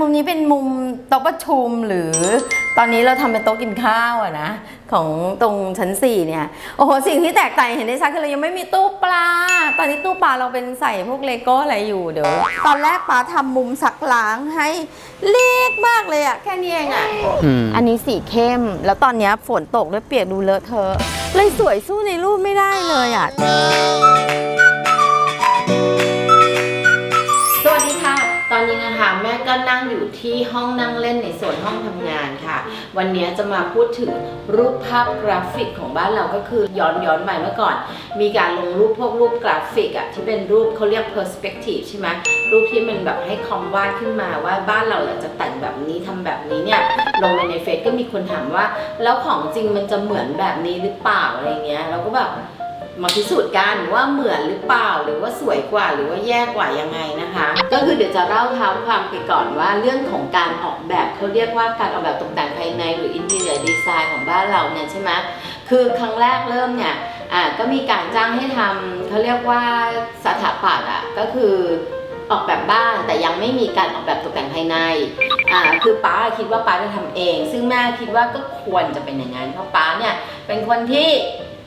มุมนี้เป็นมุมโต๊ะประชุมหรือตอนนี้เราทำเป็นโต๊ะกินข้าวอะนะ ของตรงชั้น 4 เนี่ย โอ้โห สิ่งที่แตกต่างเห็นได้ชัดคือเรายังไม่มีตู้ปลา ตอนนี้ตู้ปลาเราเป็นใส่พวกเลโก้อะไรอยู่เดี๋ยว ตอนแรกป้าทำมุมซักล้างให้เล็กมากเลยอะแค่นี้เองอะอืมอันนี้สีเข้ม แล้วตอนเนี้ยฝนตกด้วยเปียกดูเลอะเทอะเลยสวยสู้ในรูปไม่ได้เลยอะ ก็นั่งอยู่ที่ห้องนั่งเล่นในส่วนห้องทำงานค่ะ วันนี้จะมาพูดถึงรูปภาพกราฟิกของบ้านเราก็คือย้อนย้อนไปเมื่อก่อน มีการลงรูปพวกรูปกราฟิกอะที่เป็นรูปเขาเรียก perspective ใช่ไหมรูปที่มันแบบให้คอมวาดขึ้นมาว่าบ้านเราอยากจะแต่งแบบนี้ทำแบบนี้เนี่ยลงไปในเฟซก็มีคนถามว่า แล้วของจริงมันจะเหมือนแบบนี้หรือเปล่าอะไรเงี้ยเราก็แบบ มาพิสูจน์กันว่าเหมือนหรือเปล่า หรือว่าสวยกว่าหรือว่าแย่กว่ายังไงนะคะ ก็คือเดี๋ยวจะเล่าเท้าความไปก่อนว่าเรื่องของการออกแบบเขาเรียกว่าการออกแบบตกแต่งภายในหรือ interior design ของบ้านเราเนี่ยใช่ไหมคือครั้งแรกเริ่มเนี่ยอ่าก็มีการจ้างให้ทำเขาเรียกว่าสถาปัตย์อะก็คือออกแบบบ้านแต่ยังไม่มีการออกแบบตกแต่งภายใน อ่า คือป้าคิดว่าป้าจะทำเอง ซึ่งแม่คิดว่าก็ควรจะเป็นอย่างนั้น เพราะป้าเนี่ยเป็นคนที่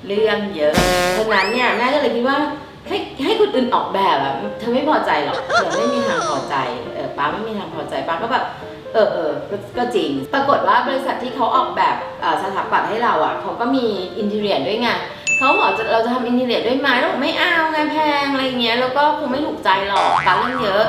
เรื่องเยอะฉะนั้นเนี่ยแม่ก็เลยคิดว่าให้ให้คนอื่นออกแบบอะเธอไม่พอใจหรอกเธอไม่มีทางพอใจเออป้าไม่มีทางพอใจป้าก็แบบเออเออก็ก็จริง ปรากฏว่าบริษัทที่เขาออกแบบเอ่อสถาปัตย์ให้เราอะเขาก็มีอินเท i รียด้วยไงเขาบอกจะเราจะทำอินเท i รียด้วยไหมเราบอกไม่เอาไงแพงอะไรเงี้ยแล้วก็คงไม่ถูกใจหรอกป้าเรื่องเยอะ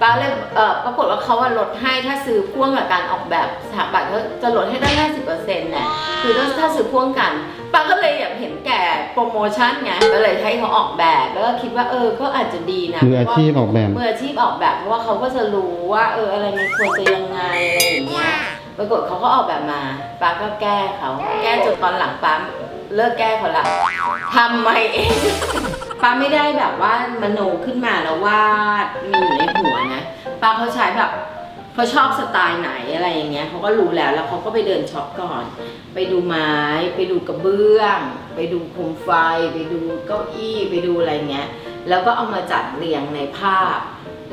ป้าเลยเอ่อปรากฏว่าเขาอะลดให้ถ้าซื้อพ่วงกับการออกแบบสถาปัตย์เขาจะลดให้ได้50%เนี่ยคือถ้าถ้าซื้อพ่วงกันป้าก็เลยอยากเห็นแก่โปรโมชั่นไงก็เลยให้เขาออกแบบ แล้วก็คิดว่าเออก็อาจจะดีนะมืออาชีพออกแบบมืออาชีพออกแบบเพราะว่าเขาก็จะรู้ว่าเอออะไรมันควรจะยังไงอะไรอย่างเงี้ยปรากฏเขาก็ออกแบบมาป้าก็แก้เขาแก้จนตอนหลังป้าเลิกแก้เขาละทำไม่เอง ป้าไม่ได้แบบว่ามโนขึ้นมาแล้ววาดมีอยู่ในหัวนะป้าเขาใช้แบบเขาชอบสไตล์ไหนอะไรอย่างเงี้ยเขาก็รู้แล้วแล้วเขาก็ไปเดินช็อปก่อน ไปดูไม้ ไปดูกระเบื้อง ไปดูโคมไฟ ไปดูเก้าอี้ไปดูอะไรเงี้ยแล้วก็เอามาจัดเรียงในภาพ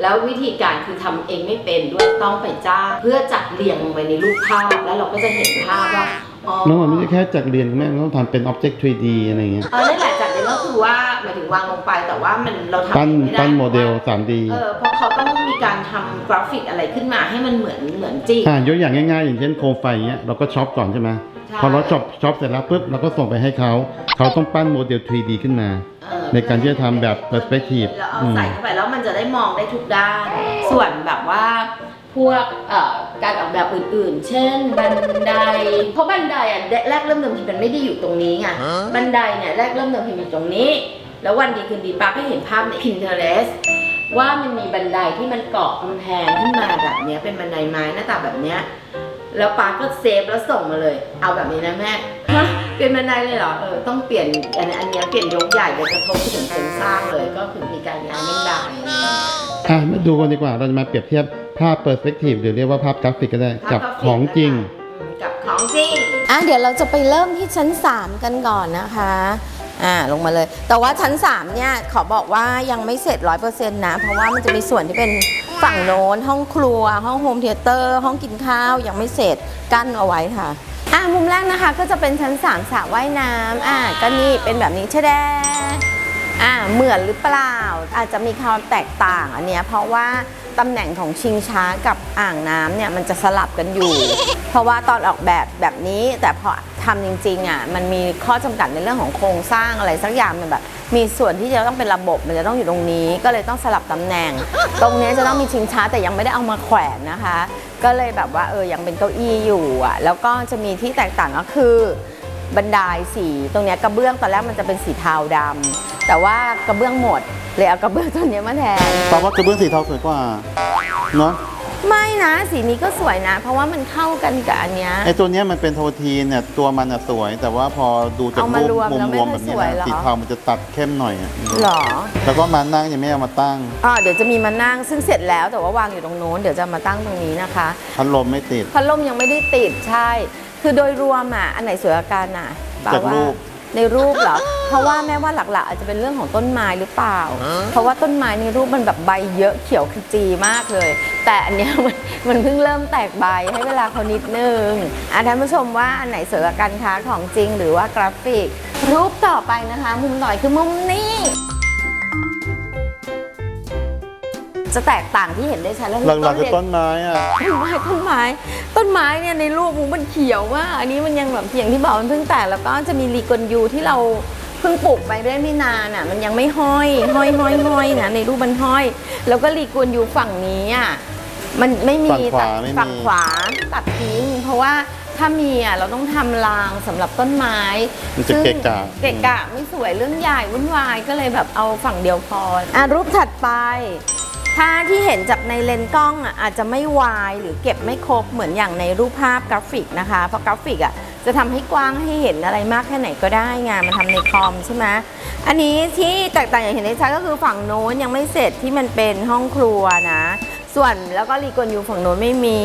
แล้ววิธีการคือทำเองไม่เป็นด้วยต้องไปจ้างเพื่อจัดเรียงลงไปในรูปภาพแล้วเราก็จะเห็นภาพว่าอ๋อน้องมันไม่ใช่แค่จัดเรียนคุณแม่มันต้องทำเป็น object 3D อะไรเงี้ยเออนั่นแหละจัดเรียง ก็คือว่าหมายถึงวางลงไปแต่ว่ามันเราทำปั้นเองไม่ได้ปั้นโมเดลพราะว่า 3D เออเพราะเขาต้องมีการทำกราฟิกอะไรขึ้นมาให้มันเหมือนเหมือนจริง อ่ายกอย่างง่ายๆ อย่างเช่นโคมไฟเงี้ยเราก็ช็อปก่อนใช่ไหมใช่ พอเราช็อปช็อปเสร็จแล้วปุ๊บเราก็ส่งไปให้เขา เขาต้องปั้นโมเดล 3D ขึ้นมา เออในการที่จะทำแบบ perspective เราเอาอืมใส่เข้าไปแล้วมันจะได้มองได้ทุกด้าน ส่วนแบบว่า พวกเอ่อการออกแบบอื่นๆ เช่น บันได เพราะบันไดอะแรกเริ่มเดิมทีมันไม่ได้อยู่ตรงนี้ไง บันไดเนี่ยแรกเริ่มเดิมทีมันอยู่ตรงนี้ แล้ววันดีคืนดีป้าก็เห็นภาพใน Pinterest ว่ามันมีบันไดที่มันเกาะกำแพงขึ้นมาแบบเนี้ยเป็นบันไดไม้หน้าตาแบบเนี้ยแล้วป้าก็เซฟแล้วส่งมาเลย เอาแบบนี้นะแม่ฮะเป็นบันไดเลยเหรอเออต้องเปลี่ยนอันอันเนี้ยเปลี่ยนยกใหญ่เลยกระทบถึงโครงสร้างเลย ก็คือมีการย้ายบันไดอะมาดูกันดีกว่าเราจะมาเปรียบเทียบ ภาพ perspective หรือเรียกว่าภาพกราฟิกก็ได้ กับของจริงอืมกับของจริง อะเดี๋ยวเราจะไปเริ่มที่ชั้น 3 กันก่อนนะคะ อ่าลงมาเลย แต่ว่าชั้น 3 เนี่ยขอบอกว่ายังไม่เสร็จ 100%นะ เพราะว่ามันจะมีส่วนที่เป็นฝั่งโน้น ห้องครัว ห้องโฮมเทเตอร์ ห้องกินข้าวยังไม่เสร็จกั้นเอาไว้ค่ะ อะมุมแรกนะคะก็จะเป็นชั้น 3สระว่ายน้ำอะก็นี่เป็นแบบนี้ใช่แดอะเหมือนหรือเปล่า อาจจะมีความแตกต่างอันเนี้ยเพราะว่า ตำแหน่งของชิงช้ากับอ่างน้ำเนี่ยมันจะสลับกันอยู่ เพราะว่าตอนออกแบบแบบนี้แต่พอทำจริงๆอะมันมีข้อจำกัดในเรื่องของโครงสร้างอะไรสักอย่างมันแบบ มีส่วนที่จะต้องเป็นระบบมันจะต้องอยู่ตรงนี้ ก็เลยต้องสลับตำแหน่ง ตรงเนี้ยจะต้องมีชิงช้าแต่ยังไม่ได้เอามาแขวนนะคะ ก็เลยแบบว่าเออยังเป็นเก้าอี้อยู่อะแล้วก็จะมีที่แตกต่างก็คือ บันไดสี ตรงเนี้ยกระเบื้องตอนแรกมันจะเป็นสีเทาดำแต่ว่ากระเบื้องหมดเลยเอากระเบื้องตัวเนี้ยมาแทนตอนว่ากระเบื้องสีเทาสวยกว่าเนาะไม่นะสีนี้ก็สวยนะ เพราะว่ามันเข้ากันกับอันเนี้ย ไอตัวเนี้ยมันเป็นโททีนเนี่ยตัวมันอะสวย แต่ว่าพอดูจากเอามารูปรวมมุมแล้วไม่รวมค่แบอยบนี้สวยนะเหรอสีเทามันจะตัดเข้มหน่อยอะหรอแล้วก็มานั่งยังไม่เอามาตั้งอ่าเดี๋ยวจะมีมานั่งซึ่งเสร็จแล้วแต่ว่าวางอยู่ตรงโน้นเดี๋ยวจะมาตั้งตรงนี้นะคะ พัดลมไม่ติด พัดลมยังไม่ได้ติดใช่ คือโดยรวมอะอันไหนสวยกว่ากันอะจากว่ารูป ในรูปเหรอ เพราะว่าแม่ว่าหลักๆ อาจจะเป็นเรื่องของต้นไม้หรือเปล่า เพราะว่าต้นไม้ในรูปมันแบบใบเยอะเขียวขจีมากเลย แต่อันเนี้ยมันมันเพิ่งเริ่มแตกใบให้เวลาเขานิดนึงอะท่านผู้ชมว่าอันไหนสวยกว่ากันคะของจริงหรือว่ากราฟิก รูปต่อไปนะคะ มุมต่อยคือมุมนี้ จะแตกต่างที่เห็นได้ชัดแล้วหลักๆคือเรียต้นไม้อะต้นไม้ต้นไม้ต้นไม้เนี่ยในรูปมันเขียวมากอันนี้มันยังแบบอย่างที่บอกมันเพิ่งแตกแล้วก็จะมีลีกอนยูที่เราเพิ่งปลูกไปได้ไม่นานอะ มันยังไม่ห้อย ห้อยห้อยห้อยนะในรูปมันห้อย แล้วก็ลีกอนยูฝั่งนี้อะมันไม่มีฝั่งขวาตัดไม่มีฝั่งขวาตัดทิ้งเพราะว่าถ้ามีอะเราต้องทำรางสำหรับต้นไม้มันจะซึ่งเกะกะเกะกะไม่สวยเรื่องใหญ่วุ่นวายก็เลยแบบเอาฝั่งเดียวพออะรูปถัดไป ถ้าที่เห็นจากในเลนส์กล้องอะอาจจะไม่วายหรือเก็บไม่ครบเหมือนอย่างในรูปภาพกราฟิกนะคะ เพราะกราฟิกอะจะทำให้กว้างให้เห็นอะไรมากแค่ไหนก็ได้ไงมันทำในคอมใช่ไหมอันนี้ที่แตกต่างอย่างเห็นได้ชัดก็คือฝั่งโน้นยังไม่เสร็จที่มันเป็นห้องครัวนะ ส่วนแล้วก็รีกวนยูฝั่งโน้นไม่มี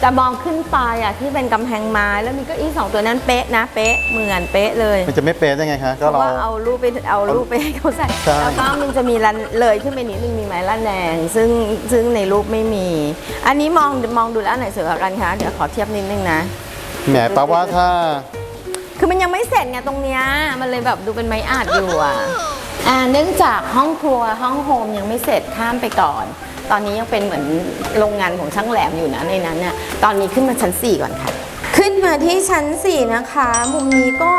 แต่มองขึ้นไปอะที่เป็นกำแพงไม้แล้วมีเก็อีสองตัวนั้นเป๊ะนะเป๊ะเหมือนเป๊ะเลยมันจะไม่เป๊ะได้ไงคะเพก็ราะเรา ว่าเอารูปไปเอารูปไปให้เขาใส่ใช่ แล้วก็มันจะมีรันเลยขึ้นไปนิดนึงมีไม้ละแนงซึ่งซึ่งในรูปไม่มี อันนี้มองมองดูแล้วอันไหนสวยกว่ากันคะเดี๋ยวขอเทียบนิดนึงนะ แหมแปลว่าถ้า คือมันยังไม่เสร็จไงตรงเนี้ยมันเลยแบบดูเป็นไม้อาดอยู่อะอ่าเนื่องจากห้องครัวห้องโฮมยังไม่เสร็จข้ามไปก่อน ตอนนี้ยังเป็นเหมือนโรงงานของช่างแหลมอยู่นะในนั้นเนี่ยตอนนี้ขึ้นมาชั้น 4 ก่อนค่ะ ขึ้นมาที่ชั้น 4 นะคะมุมนี้ก็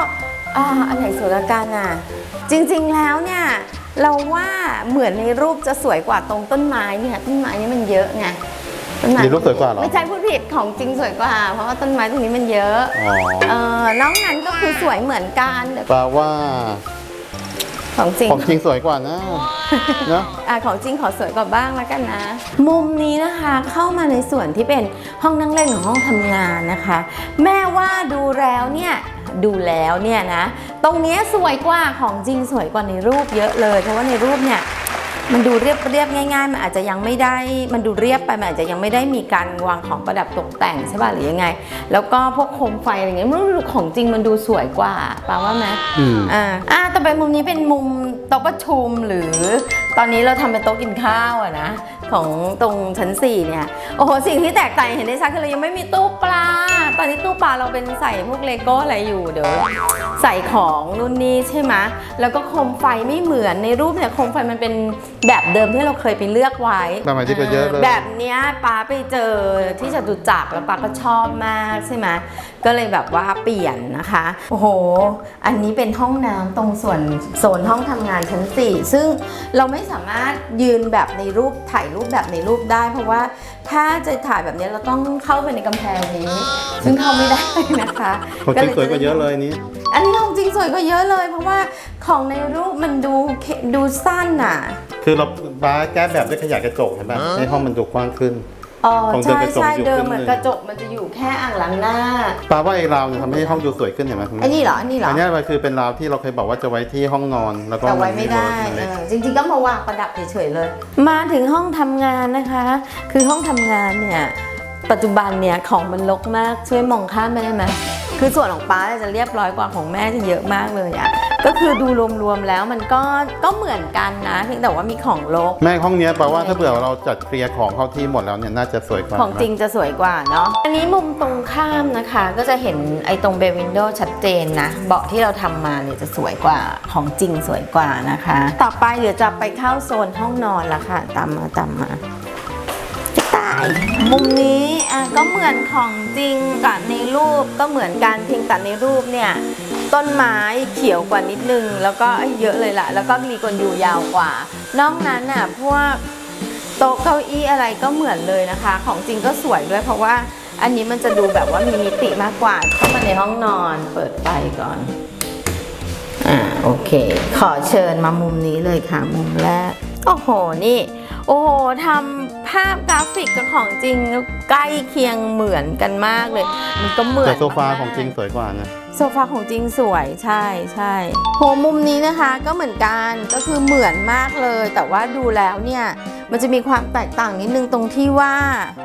อ่าอันไหนสวยกว่ากันอะจริงๆแล้วเนี่ยเราว่าเหมือนในรูปจะสวยกว่าตรงต้นไม้เนี่ยต้นไม้นี่มันเยอะไงต้นไม้ในรูปสวยกว่าเหรอไม่ใช่พูดผิดของจริงสวยกว่า เพราะว่าต้นไม้ตรงนี้มันเยอะอ๋อเออนอกนั้นก็คือสวยเหมือนกันเดี๋ยวแปลว่า ของจริงของจริงสวยกว่านะเนอะอะของจริงขอสวยกว่าบ้างแล้วกันนะ มุมนี้นะคะเข้ามาในส่วนที่เป็นห้องนั่งเล่นของห้องทำงานนะคะ แม่ว่าดูแล้วเนี่ยดูแล้วเนี่ยนะ ตรงเนี้ยสวยกว่าของจริงสวยกว่าในรูปเยอะเลย เพราะว่าในรูปเนี่ย มันดูเรียบเรียบๆง่ายๆ มันอาจจะยังไม่ได้ มันดูเรียบไป มันอาจจะยังไม่ได้มีการวางของประดับตกแต่งใช่ป่ะหรือยังไง แล้วก็พวกโคมไฟอะไรเงี้ยมันดูของจริงมันดูสวยกว่าแปลว่าไหมอืมอ่าอ่าต่อไปมุมนี้เป็นมุมโต๊ะประชุมหรือตอนนี้เราทำเป็นโต๊ะกินข้าวอะนะ ของตรงชั้น 4 เนี่ย โอ้โห สิ่งที่แตกต่างอย่างเห็นได้ชัดคือเรายังไม่มีตู้ปลา ตอนนี้ตู้ปลาเราเป็นใส่พวกเลโก้อะไรอยู่เดี๋ยวใส่ของนู่นนี่ใช่ไหมแล้วก็โคมไฟไม่เหมือนในรูปเนี่ยโคมไฟมันเป็นแบบเดิมที่เราเคยไปเลือกไว้แบบใหม่ที่ไปเยอะเลยแบบเนี้ยป้าไปเจอที่จตุจักรแล้วป้าก็ชอบมากใช่ไหม ก็เลยแบบว่าเปลี่ยนนะคะ โอ้โห อันนี้เป็นห้องน้ำตรงส่วนโซนห้องทำงานชั้น 4 ซึ่งเราไม่สามารถยืนแบบในรูปถ่ายรูปแบบในรูปได้ เพราะว่าถ้าจะถ่ายแบบนี้เราต้องเข้าไปในกำแพงนี้ ซึ่งเข้าไม่ได้นะคะของจริงสวยกว่าเยอะเลยนี้ อันนี้ของจริงสวยกว่าเยอะเลย เพราะว่าของในรูปมันดูเคดูสั้นอะ คือเราบ้าแก้แบบด้วยขยายกระจกเห็นไหมให้ห้องมันดูกว้างขึ้น อ๋อของเดิมใช่กระจกใช่อยู่เดิมครึ่งเหมือนหนึ่งกระจกมันจะอยู่แค่อ่างล้างหน้าแปลว่าไอ้ราวเนี่ยทำให้ห้องดูสวยขึ้นเห็นไหมคุณอันแม่นี้เหรออันนี้เหรออันเนี้ยมันคือเป็นราวที่เราเคยบอกว่าจะไว้ที่ห้องนอนแล้วก็แต่ไว้ไม่ได้นเล็ก เออจริงๆก็มาวางประดับเฉยๆเลย มาถึงห้องทำงานนะคะ คือห้องทำงานเนี่ย ปัจจุบันเนี่ยของมันรกมากช่วยมองข้ามไปได้ไหมคือส่วนของป้าเนี่ยจะเรียบร้อยกว่าของแม่จะเยอะมากเลยอะ ก็คือดูรวมๆแล้วมันก็ก็เหมือนกันนะเพียงแต่ว่ามีของรกแม่ห้องเนี้ยแปลว่าถ้าเผื่อเราจัดเคลียร์ของเข้าที่หมดแล้วเนี่ยน่าจะสวยกว่าของจริงจะสวยกว่าเนาะอันนี้มุมตรงข้ามนะคะ ก็จะเห็นไอ้ตรงเบวินโดชัดเจนนะเบาะที่เราทำมาเนี่ยจะสวยกว่าของจริงสวยกว่านะคะ ต่อไปเดี๋ยวจะไปเข้าโซนห้องนอนละค่ะตามมาตามมาตายมุมนี้อะก็เหมือนของจริงกับในรูปก็เหมือนกันเพียงแต่ในรูปเนี่ย ต้นไม้เขียวกว่านิดนึง แล้วก็เยอะเลยละแล้วก็รีกอยูยาวกว่า นอกนั้นน่ะพวกโต๊ะเก้าอี้อะไรก็เหมือนเลยนะคะ ของจริงก็สวยด้วยเพราะว่าอันนี้มันจะดูแบบว่ามีมิติมากกว่า เข้ามาในห้องนอนเปิดไฟก่อน อ่าโอเค ขอเชิญมามุมนี้เลยค่ะมุมแรก โอ้โหนี่ โอ้โหทำภาพกราฟิกกับของจริงใกล้เคียงเหมือนกันมากเลย มันก็เหมือนแต่โซฟาของจริงสวยกว่านะ โซฟาของจริงสวยใช่ใช่โหมุมนี้นะคะก็เหมือนกันก็คือเหมือนมากเลย แต่ว่าดูแล้วเนี่ยมันจะมีความแตกต่างนิดนึงตรงที่ว่า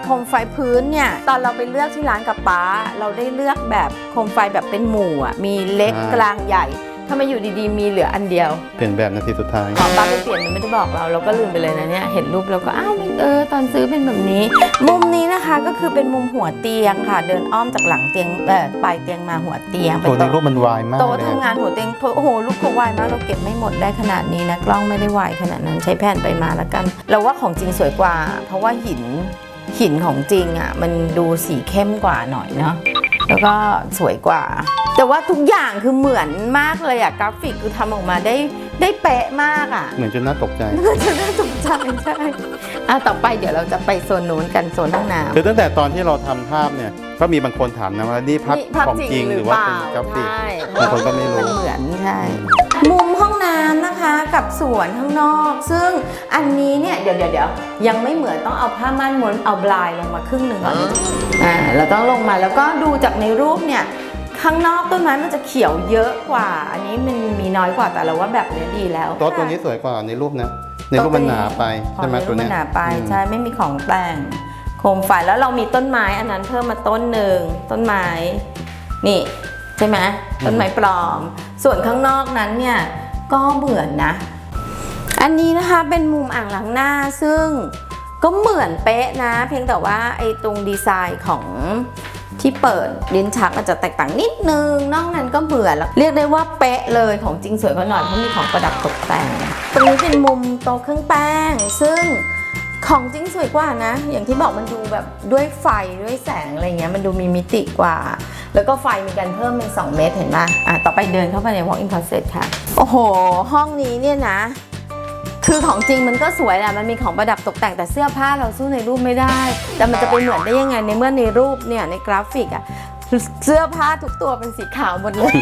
โคมไฟพื้นเนี่ยตอนเราไปเลือกที่ร้านกับป้า เราได้เลือกแบบโคมไฟแบบเป็นหมู่อะมีเล็กอ่ากลางใหญ่ ทำไมอยู่ดีๆ มีเหลืออันเดียวเปลี่ยนแบบนาทีสุดท้าย ขอป้าไปเปลี่ยนมันไม่ได้บอกเรา เราก็ลืมไปเลยนะเนี่ย เห็นรูปเราก็อ้าวเออตอนซื้อเป็นแบบนี้ มุมนี้นะคะก็คือเป็นมุมหัวเตียงค่ะ เดินอ้อมจากหลังเตียงเออปลายเตียงมาหัวเตียงตัวในโต๊ะรูปมันวายมากโต๊ะเลยทำงานหัวเตียงโอ้โหลูกเขาวายมากเราเก็บไม่หมดได้ขนาดนี้นะกล้องไม่ได้วายขนาดนั้นใช้แผ่นไปมาแล้วกัน เราว่าของจริงสวยกว่า เพราะว่าหินหินของจริงอะมันดูสีเข้มกว่าหน่อยเนาะแล้วก็สวยกว่า แต่ว่าทุกอย่างคือเหมือนมากเลยอะกราฟิกคือทำออกมาได้ได้เป๊ะมากอะเหมือนจนน่าตกใจจะน่าสนใจใช่อะต่อไปเดี๋ยวเราจะไปโซนนู้นกันโซนห้องน้ำคือตั้งแต่ตอนที่เราทำภาพเนี่ย ก็มีบางคนถามนะว่านี่ภาพนี่ภาพของจริงหรือว่าเป็นกราฟิก ใช่บางคนก็ไม่รู้นเหมือนใช่ มุมห้องน้ำนะคะกับสวนข้างนอก ซึ่งอันนี้เนี่ยเดี๋ยวเดี๋ยวเดี๋ยวยังไม่เหมือนต้องเอาผ้าม่านม้วนเอาบลายลงมาครึ่งหนึ่งก่อนอ่าเราต้องลงมาแล้วก็ดูจากในรูปเนี่ย ข้างนอกต้นไม้มันจะเขียวเยอะกว่า อันนี้มันมีน้อยกว่าแต่เราว่าแบบเนี้ยดีแล้วโต๊ะตัวนี้สวยกว่าในรูปนะในรูปมันหนาไปใช่ไหมอ๋อตัวเนี้ยใรูปมันหนาไปอืมใช่ไม่มีของแต่งโคมไฟแล้วเรามีต้นไม้อันนั้นเพิ่มมาต้นหนึ่งต้นไม้ นี่ใช่ไหมต้นไม้ปลอม ส่วนข้างนอกนั้นเนี่ยก็เหมือนนะ อันนี้นะคะเป็นมุมอ่างล้างหน้าซึ่งก็เหมือนเป๊ะนะ เพียงแต่ว่าไอ้ตรงดีไซน์ของ ที่เปิดลิ้นชักอาจจะแตกต่างนิดนึง นอกนั้นก็เหมือนเรียกได้ว่าเป๊ะเลยของจริงสวยกว่าหน่อยเพราะมีของประดับตกแต่ง ตรงนี้เป็นมุมโต๊ะเครื่องแป้ง ซึ่งของจริงสวยกว่านะ อย่างที่บอกมันดูแบบด้วยไฟด้วยแสงอะไรเงี้ยมันดูมีมิติกว่า แล้วก็ไฟมีการเพิ่มเป็น 2 เมตรเห็นไหมอะต่อไปเดินเข้าไปใน walk in closet ค่ะ โอ้โห ห้องนี้เนี่ยนะ คือของจริงมันก็สวยแหละ มันมีของประดับตกแต่งแต่เสื้อผ้าเราสู้ในรูปไม่ได้ แต่มันจะไปเหมือนได้ยังไงในเมื่อในรูปเนี่ยในกราฟิกอะ เสื้อผ้าทุกตัวเป็นสีขาวหมดเลย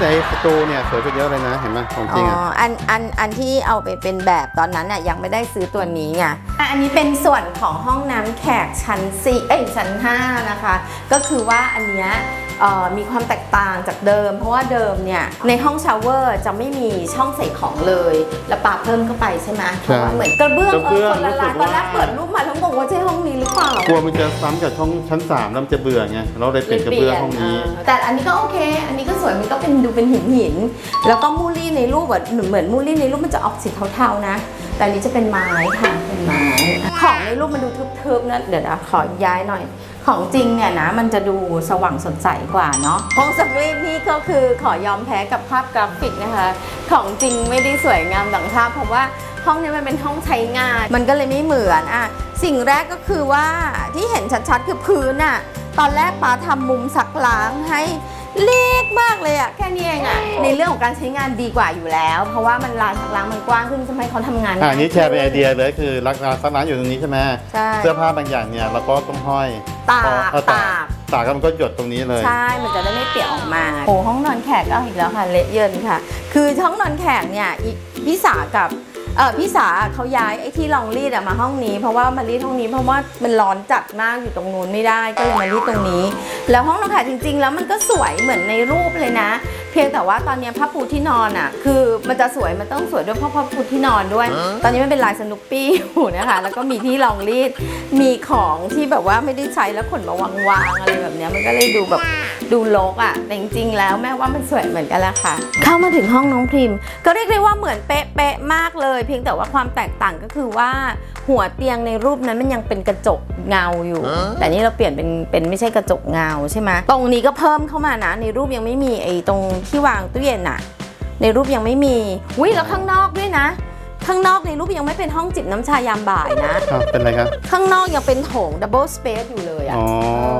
ในสตูเนี่ยสวยกว่าเยอะเลยนะเห็นไหมของจอ๋ริงอะออันอันอันที่เอาไปเป็นแบบตอนนั้นน่ะยังไม่ได้ซื้อตัวนี้ไงอะอันนี้เป็นส่วนของห้องน้ำแขกชั้น4เอ้ยชั้น5นะคะ ก็คือว่าอันเนี้ยเอ่อมีความแตกต่างจากเดิม เพราะว่าเดิมเนี่ยในห้องชาวเวอร์จะไม่มีช่องใส่ของเลย แล้วปาเพิ่มเข้าไปใช่ไหมเพราะว่าเหมือนกระเบื้องกระเบื้เออองคนละลายตอนแรกเปิดรูปมาแล้วงงว่าใช่ห้องนี้หรือเปล่า กลัวมันจะซ้ำกับช่องชั้นสามแล้วมันจะเบื่อไงเราเลยเปลี่ยนกระเบื้องห้องนี้เออแต่อันนี้ก็โอเค อันนี้ก็สวยมันก็เป็นดูเป็นหินหินๆแล้วก็มูลลี่ในรูปอะเหมือนเหมือนมูลลี่ในรูปมันจะออกสีเทาๆนะ แต่อันนี้จะเป็นไม้ค่ะเป็นไม้ ของในรูปมันดูทึบๆนะเดี๋ยวนะขอย้ายหน่อย ของจริงเนี่ยนะมันจะดูสว่างสดใสกว่าเนาะห้องสกรีนนี่ก็คือขอยอมแพ้กับภาพกราฟิกนะคะ ของจริงไม่ได้สวยงามดังภาพเพราะว่าห้องเนี้มันเป็นห้องใช้งาน มันก็เลยไม่เหมือนอะสิ่งแรกก็คือว่าที่เห็นชัดๆคือพื้นอะ ตอนแรกป้าทำมุมซักล้างให้เล็กมากเลยอะแค่นี้เองอะในเรื่องของการใช้งานดีกว่าอยู่แล้ว เพราะว่ามันลานซักล้างมันกว้างขึ้นทำให้เขาทำงานอ่านี้แชร์เป็นไอเดียเลยคือรักร้านซักร้านอยู่ตรงนี้ใช่ไหมใช่เสื้อผ้าบางอย่างเนี่ยเราก็ต้องห้อยตากเอตาก ตากแล้วมันก็หยดตรงนี้เลย ใช่ มันจะได้ไม่เปียกออกมาโอ้ห้องนอนแขกก็เอาอีกแล้วค่ะ เละเยินค่ะ คือห้องนอนแขกเนี่ยอีพี่สากับ เออพี่สาเขาย้ายไอ้ที่รองรีดอะมาห้องนี้ เพราะว่ามารีดห้องนี้เพราะว่ามันร้อนจัดมากอยู่ตรงนู้นไม่ได้ก็เลยมารีดตรงนี้ แล้วห้องนอนแขกจริง ๆ แล้วมันก็สวยเหมือนในรูปเลยนะ เพียงแต่ว่าตอนเนี้ยผ้าปูที่นอนอะคือมันจะสวยมันต้องสวยด้วยเพราะผ้าปูที่นอนด้วย ตอนนี้มันเป็นลายสนุปปี้อยู่นะคะ แล้วก็มีที่รองรีดมีของที่แบบว่าไม่ได้ใช้แล้วขนมาวางวางๆอะไรแบบเนี้ยมันก็เลยดูแบบ ดูรกอะแต่จริงๆแล้วแม่ว่ามันสวยเหมือนกันแหละค่ะ เข้ามาถึงห้องน้องพิมพ์ ก็เรียกได้ว่าเหมือนเป๊ะๆมากเลย เพียงแต่ว่าความแตกต่างก็คือว่าหัวเตียงในรูปนั้นมันยังเป็นกระจกเงาอยู่ แต่นี่เราเปลี่ยนเป็นเป็นไม่ใช่กระจกเงาใช่ไหมตรงนี้ก็เพิ่มเข้ามานะ ในรูปยังไม่มีไอ้ตรงที่วางตู้เย็นอะในรูปยังไม่มีวิแล้วข้างนอกด้วยนะ ข้างนอกในรูปยังไม่เป็นห้องจิบน้ำชายามบ่ายนะอะเป็นไรครับ ข้างนอกยังเป็นโถงดับเบิลสเปซอยู่เลยอะอ๋อ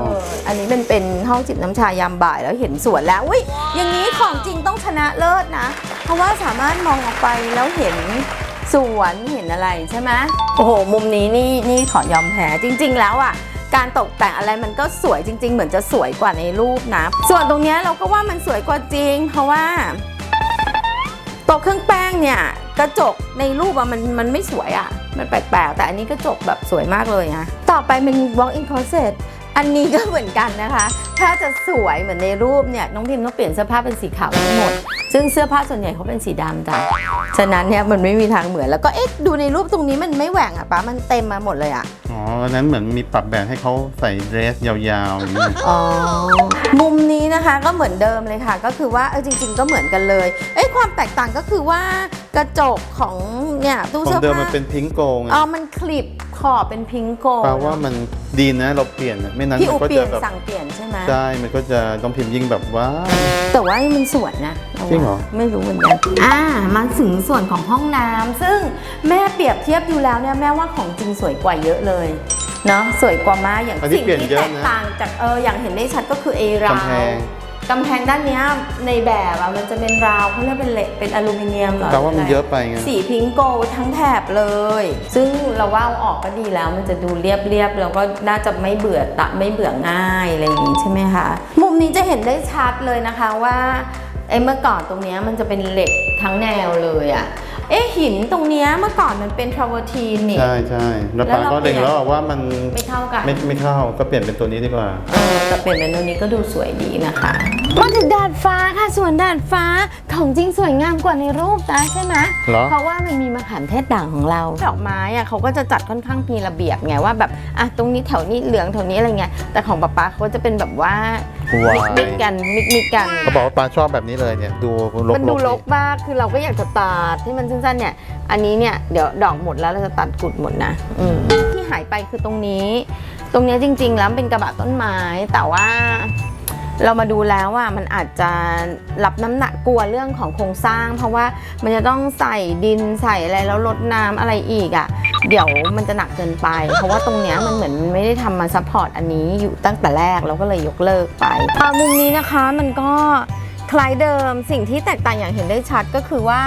เอันนี้เป็นเป็นห้องจิบน้ำชายามบ่ายแล้วเห็นสวนแล้วอุ้ยอย่างนี้ของจริงต้องชนะเลิศนะ เพราะว่าสามารถมองออกไปแล้วเห็นสวนเห็นอะไรใช่ไหมโอ้โหมุมนี้นี่นี่ขอยอมแพ้จริง ๆ แล้วอะการตกแต่งอะไรมันก็สวยจริง ๆ เหมือนจะสวยกว่าในรูปนะ ส่วนตรงนี้เราก็ว่ามันสวยกว่าจริง เพราะว่าโต๊ะเครื่องแป้งเนี่ยกระจกในรูปอะมันมันไม่สวยอะมันแปลกๆแต่อันนี้กระจกแบบสวยมากเลยนะต่อไปเป็น walk in closet อันนี้ก็เหมือนกันนะคะ ถ้าจะสวยเหมือนในรูปเนี่ยน้องพิมต้องเปลี่ยนเสื้อผ้าเป็นสีขาวทั้งหมด ซึ่งเสื้อผ้าส่วนใหญ่เขาเป็นสีดำจ้ะฉะนั้นเนี่ยมันไม่มีทางเหมือนแล้วก็เอ๊ะดูในรูปตรงนี้มันไม่แหว่งอะป้ามันเต็มมาหมดเลยอะอ๋ออันนั้นเหมือนมีปรับแบบให้เขาใส่เดรสยาวๆอย่างนี้อ๋อมุมนี้นะคะก็เหมือนเดิมเลยค่ะ ก็คือว่าเออจริง ๆ ก็เหมือนกันเลยเอ้ยความแตกต่างก็คือว่ากระจกของ เนี่ยตู้ขอเสื้งอเดิมผ้ามันเป็นพิงโกไงอ๋อมันคลิปขอบเป็นพิงโกแปลว่ามันดีนะเราเปลี่ยนอะไม่นั้นพี่มัอูนก็เปลี่จะยนแบบสั่งเปลี่ยนใช่ไหมใช่มันก็จะต้องพิมพ์ยิ่งแบบว่า แต่ว่ามันสวยนะาว่าจริงเหรอ ไม่รู้เหมือนกัน อ่ามาถึงส่วนของห้องน้ำซึ่งแม่เปรียบเทียบดูแล้วเนี่ยแม่ว่าของจริงสวยกว่าเยอะเลย เนาะสวยกว่ามากอย่างอันนี้สิ่งเปลี่ยนที่เยอะแตนะกต่างจากเอออย่างเห็นได้ชัดก็คือเอรากำแพวง กำแพงด้านเนี้ยในแบบอะมันจะเป็นราวเขาเรียกเป็นเหล็กเป็นอลูมิเนียมเหรอแปลว่ามันเยอะไปไง สีพิงโกทั้งแถบเลย ซึ่งเราว่าเอาออกก็ดีแล้วมันจะดูเรียบเรียบๆแล้วก็น่าจะไม่เบื่อตะไม่เบื่อง่ายอะไรอย่างนี้ใช่ไหมคะ มุมนี้จะเห็นได้ชัดเลยนะคะว่าไอ้เมื่อก่อนตรงเนี้ยมันจะเป็นเหล็กทั้งแนวเลยอะ เอ๊ะหินตรงเนี้ยเมื่อก่อนมันเป็นทราเวอร์ทีนนี่ ใช่ใช่แล้วแล้วป้าเราก็เล็งเปลี่ยนแล้วว่ามันไม่เท่ากัน ไม่ไม่เข้าก็เปลี่ยนเป็นตัวนี้ดีกว่าเออแต่เปลี่ยนเป็นตัวนี้ก็ดูสวยดีนะคะ มาถึงดาดฟ้าค่ะส่วนดาดฟ้าของจริงสวยงามกว่าในรูปนะใช่ไหมเหรอเพราะว่ามันมีมะขามเทศด่างของเราดอกไม้อะเขาก็จะจัดค่อนข้างมีระเบียบไงว่าแบบอะตรงนี้แถวนี้เหลืองแถวนี้อะไรเงี้ยแต่ของป๊าป๊าเขาจะเป็นแบบว่า ว้ายมิกๆกันมิกมิกๆกัน เขาบอกว่าป้าชอบแบบนี้เลยเนี่ย ดูลกๆมันดูรกมากคือเราก็อยากจะตัดที่มันสั้นๆเนี่ย อันนี้เนี่ยเดี๋ยวดอกหมดแล้วเราจะตัดกุดหมดนะอืมที่หายไปคือตรงนี้ ตรงเนี้ยจริง ๆ แล้วเป็นกระบะต้นไม้แต่ว่า เรามาดูแล้วอะมันอาจจะรับน้ำหนักกลัวเรื่องของโครงสร้าง เพราะว่ามันจะต้องใส่ดินใส่อะไรแล้วลดน้ำอะไรอีกอะเดี๋ยวมันจะหนักเกินไป เพราะว่าตรงเนี้ยมันเหมือนมันไม่ได้ทำมาซัพพอร์ตอันนี้อยู่ตั้งแต่แรกเราก็เลยยกเลิกไปอ่ามุมนี้นะคะมันก็คล้ายเดิมสิ่งที่แตกต่างอย่างเห็นได้ชัดก็คือว่า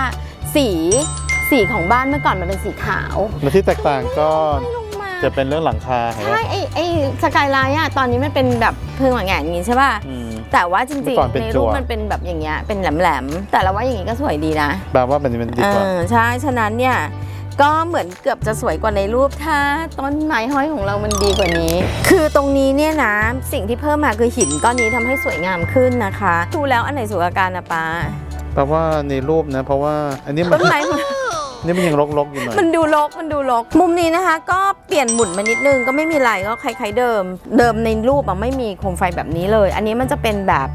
สีสีของบ้านเมื่อก่อนมันเป็นสีขาวแล้วที่แตกต่างก็ไม่ลงมาจะเป็นเรื่องหลังคาเห็นไหมใช่ไอ้ไอ้สกายไลน์อะตอนนี้มันเป็นแบบเพิงหวังแหงอย่างงี้ใช่ป่ะอืม แต่ว่าจริเมื่งอก่อนๆเป็นในจั่รูปว มันเป็นแบบอย่างเงี้ยเป็นแหลมๆแต่เราว่าอย่างงี้ก็สวยดีนะ แปลว่าแบบนี้มันดีกว่า เออใช่ฉะนั้นเนี่ยก็เหมือนเกือบจะสวยกว่าในรูปถ้าต้นไม้ห้อยของเรามันดีกว่านี้ คือตรงนี้เนี่ยนะสิ่งที่เพิ่มมาคือหินก้อนนี้ทำให้สวยงามขึ้นนะคะ ดูแล้วอันไหนสวยกว่ากันนะป้าแปลว่าในรูปนะ เพราะว่าอันนี้มัต้นนไม้มัน นี่มันยังรกๆอยู่หน่อยมันดูรกมันดูรกมุมนี้นะคะ ก็เปลี่ยนหมุนมานิดนึงก็ไม่มีอะไรก็คล้ายๆเดิม เดิมในรูปอะไม่มีโคมไฟแบบนี้เลย อันนี้มันจะเป็นแบบ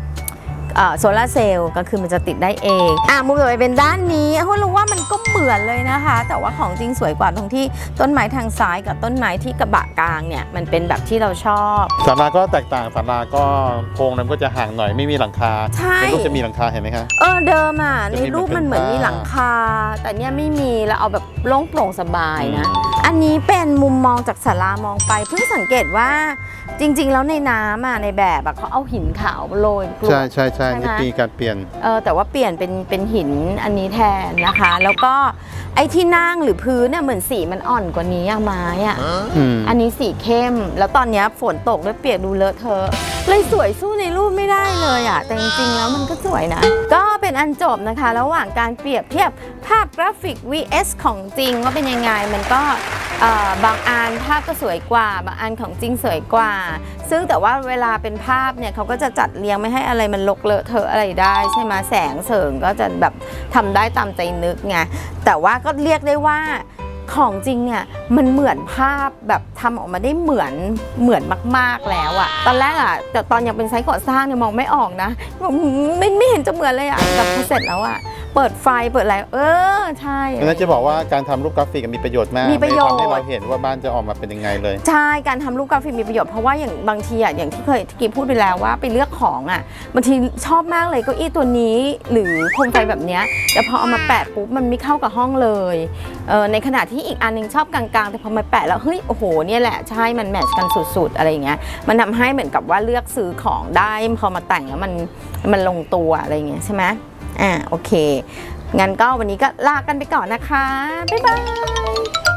โซลาร์เซลล์ก็คือมันจะติดได้เองอะมุมต่อไปเป็นด้านนี้เพราะรู้ว่ามันก็เหมือนเลยนะคะ แต่ว่าของจริงสวยกว่าตรงที่ต้นไม้ทางซ้ายกับต้นไม้ที่กระบะกลางเนี่ยมันเป็นแบบที่เราชอบศาลาก็แตกต่างศาลาก็โครงนั้นก็จะห่างหน่อยไม่มีหลังคาใช่ในรูปจะมีหลังคาเห็นไหมคะเออเดิมอะจะในมีรูปมันเหมือนมีหลังคา แต่เนี่ยไม่มีแล้วเอาแบบโล่งโปร่งสบายนะ อันนี้เป็นมุมมองจากศาลามองไปเพิ่งสังเกตว่า จริง ๆ แล้วในน้ำอะในแบบอะเขาเอาหินขาวโรยกลวใช่ใช่ใช่ใช่ไหมนี่ปีการเปลี่ยน เออแต่ว่าเปลี่ยนเป็นเป็นหินอันนี้แทนนะคะ แล้วก็ไอ้ที่นั่งหรือพื้นเนี่ยเหมือนสีมันอ่อนกว่านี้อะไม้อะอืมอันนี้สีเข้ม แล้วตอนเนี้ยฝนตกด้วยเปียกดูเลอะเทอะเลยสวยสู้ในรูปไม่ได้เลยอะแต่จริงๆแล้วมันก็สวยนะ ก็ เป็นอันจบนะคะ ระหว่างการเปรียบเทียบภาพกราฟิก vs ของจริงว่าเป็นยังไง มันก็บางอันภาพก็สวยกว่า บางอันของจริงสวยกว่า ซึ่งแต่ว่าเวลาเป็นภาพเนี่ยเขาก็จะจัดเรียงไม่ให้อะไรมันลกเลอะเทอะอะไรได้ใช่ไหมแสงเสริงก็จะแบบทำได้ตามใจนึกไงแต่ว่าก็เรียกได้ว่า ของจริงเนี่ยมันเหมือนภาพแบบทำออกมาได้เหมือนเหมือนมาก ๆแล้วอะตอนแรกอะแต่ตอนยังเป็นไซต์ก่อสร้างเนี่ยมองไม่ออกนะไม่ไม่เห็นจะเหมือนเลยอะแต่พอเสร็จแล้วอะ เปิดไฟเปิดอะไรเออใช่ดังนั้นจะบอกว่าการทำรูปกราฟิกมีประโยชน์มากมีประโยชน์ทำให้เราเห็นว่าบ้านจะออกมาเป็นยังไงเลย ใช่การทำรูปกราฟิกมีประโยชน์เพราะว่าอย่างบางทีอะอย่างที่เคยที่กีพูดไปแล้วว่าไปเลือกของอะบางทีชอบมากเลยเก้าอี้ตัวนี้หรือโคมไฟแบบเนี้ยแต่พอเอามาแปะปุ๊บมันไม่เข้ากับห้องเลยเออในขณะที่อีกอันหนึงชอบกลางๆ แต่พอมาแปะแล้วเฮ้ยโอ้โหเนี่ยแหละใช่มันแมทช์กันสุดๆอะไรอย่างเงี้ยมันทำให้เหมือนกับว่าเลือกซื้อของได้พอมาแต่งแล้วมันมันลงตัวอะไรอย่างเงี้ยใช่ไหม อ่าโอเค งั้นก็วันนี้ก็ลากันไปก่อนนะคะ บ๊ายบาย